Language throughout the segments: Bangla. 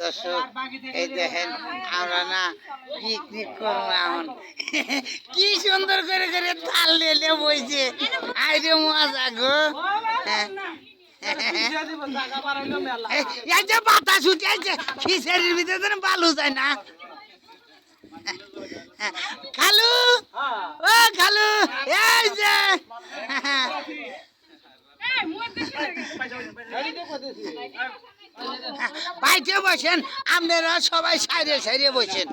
দর্শক এই দেখেন আমরা না পিকনিক করব এখন। কি সুন্দর করে করে তাল লেলে বইছে। আইরে মজা গো। হ্যাঁ। এই- এই যে বাতাস উঠে আছে খিচেড়ির ভিতরে যেন বালু যায় না। খালু ও খালু এই যে। বাইতে বসেন, আপনারা সবাই সাইডে সাইডে বসেন।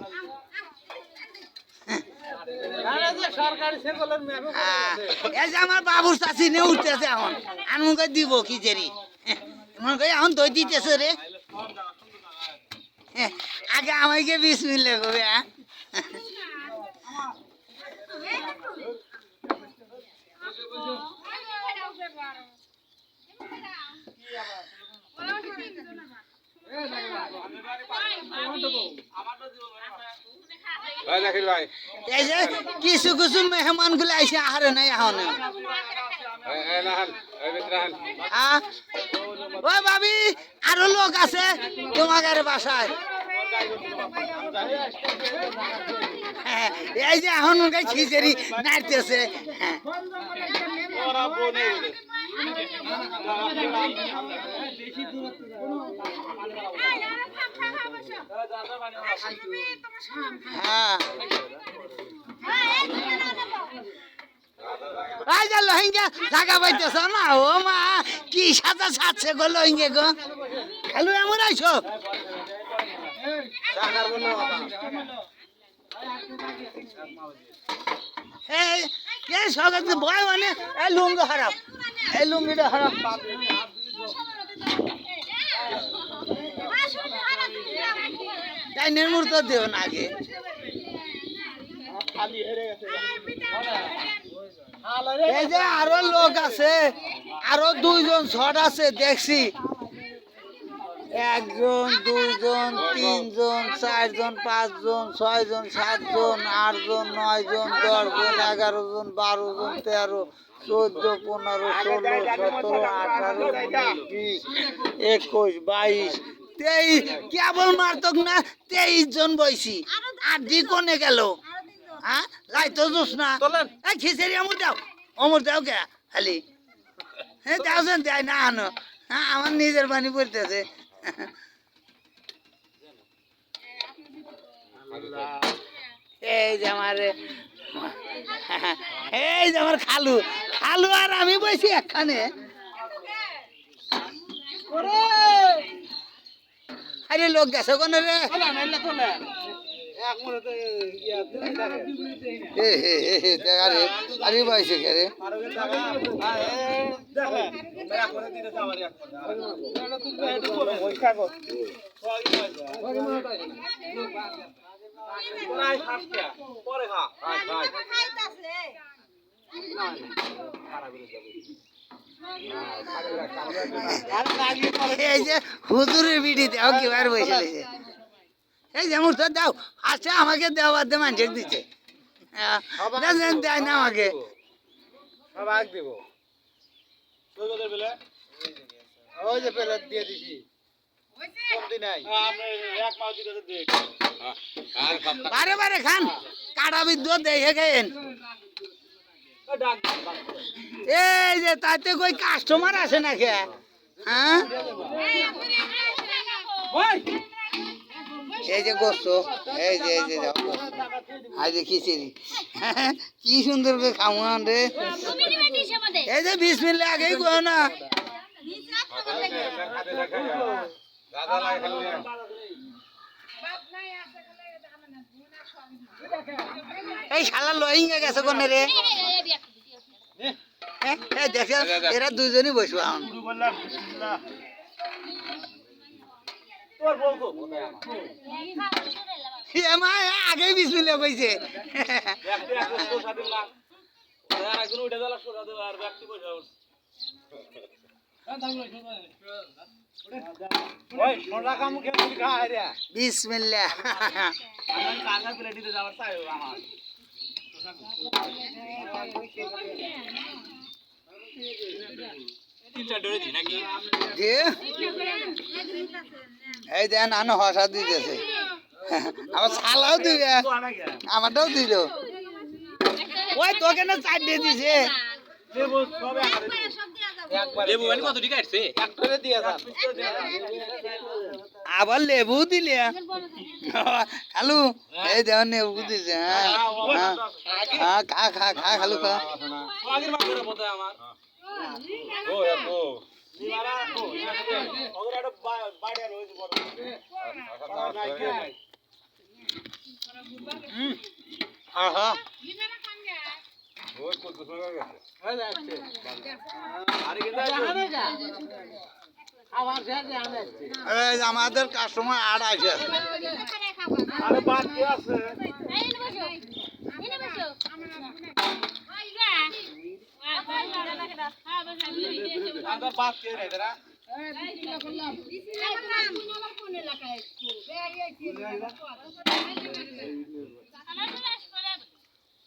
এই যে আমার বাবুর চাষি নিয়ে উঠতেছে এখন। আনমুখে দিব কি জেরি মনে এখন দই দিতেছে রে। আগে আমাকে বিশ মিনিট করবে হ্যাঁ? জাকির এই যে কিছু কিছু মেহমানগুলো আইসে আহারে নাই রাহান হ্যাঁ ভাবি আরও লোক আছে তোমাদের বাসায়। হ্যাঁ, এই যে এখন ওকে খিচেড়ি নাড়তেছে। হ্যাঁ। হ্যাঁ এই যে লহিঙ্গা জাগা পাইতেছ না? ও মা কি সাজছে গো লহিঙ্গে গো? খালু এমন আইছো? এই সকাল ভয় মানে এই লুঙ্গি খারাপ এই লুঙ্গিটা খারাপ। এই যে আরও লোক আছে, আরও দুইজন শট আছে, দেখছি। একজন, দুইজন, তিনজন, চারজন, পাঁচজন, ছয়জন, সাতজন, আটজন, নয়জন, দশজন এগারো জন বারো জন তেরো, চোদ্দ, পনেরো, ষোলো, সতেরো, আঠারো বিশ, একুশ, বাইশ তেইশ কেবল মারতক না তেইশ জন বইছি। আর দি কোনে গেল। হ্যাঁ? লাইতো জোস না। এই খিচেড়ি অমর দাও। অমর দাও কে খালি। হ্যাঁ দাওছেন দেয় না আনো। হ্যাঁ আমার নিজের পানি পড়তেছে এই যে আমার এই যে আমার খালু। খালু আর আমি বসি একখানে। আরে লোক গেছে কোন রে এ হে হে হে দেখা রে আমি বসে কে রে এই যে হুজুরের বিড়ি দাও কি বার বসে এই যে মুর্ত দাও আমাকে দিচ্ছে হ্যাঁ, দেয় না আমাকে। সবাই দেব। ওই যে পেলে দিয়ে দিছি। কমতি নাই। এক মাস দিতে দেখ বারে বারে খান। কাটা বিদ্যুৎ দেখে গেন এই যে তাতে কই কাস্টমার আসে না কে হ্যাঁ এই যে গোস্ত এই যে এই যে। আই যে খিচুড়ি। কি সুন্দর করে খাওয়ান রে। এই যে বিশ মিনিট আগেই কো না। দাদা লাগে খালি এই শালা লহিঙ্গা গেছে কোনে রে? হ্যাঁ, এই দেখে এরা দুজনই বসবো এখন। আগে মিনিট কইছে। ওই সোনা কাম খেয়ে খা রে বিসমিল্লাহ আমি এই দেন আনো হসা দিতেছে। আমার ছালাও দিবে। আমারটাও দিল। ওই তোকে না চার দিয়ে দিছে। লেবু মানে কত টাকা আসছে আবার লেবু দিলে? খালু এই দেওয়ার লেবু দিছে হ্যাঁ। হ্যাঁ হ্যাঁ, খা খা খা খালু খা। আগের মাসের মতো আমার। ও হ্যাঁ হ্যাঁ। আমাদের কাস্টমার আর আছে আরে বাকি আছে আমার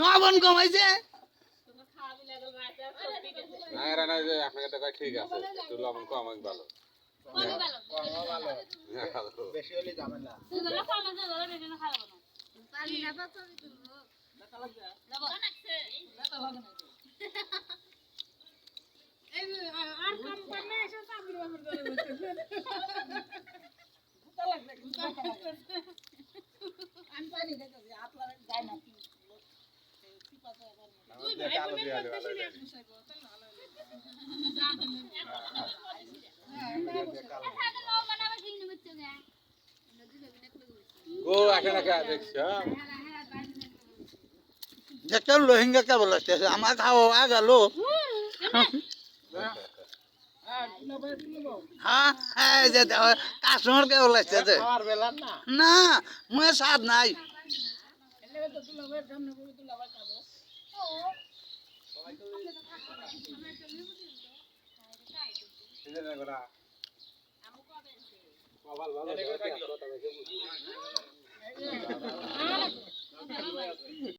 নবন কমাইছে না এরা না যে আপনাকে টাকা ঠিক আছে একটু লবণ কম ভালো। বেশি হলে যাবে না? আলো দিয়ে আলো ও এখানে কা দেখছ একটা লোহিঙ্গা কে বলেছে আমার খাওয়া গেল হ্যাঁ হ্যাঁ যে কাস্টমার কে বলেছে বেলা না? মুয়ে স্বাদ নাই। ভালো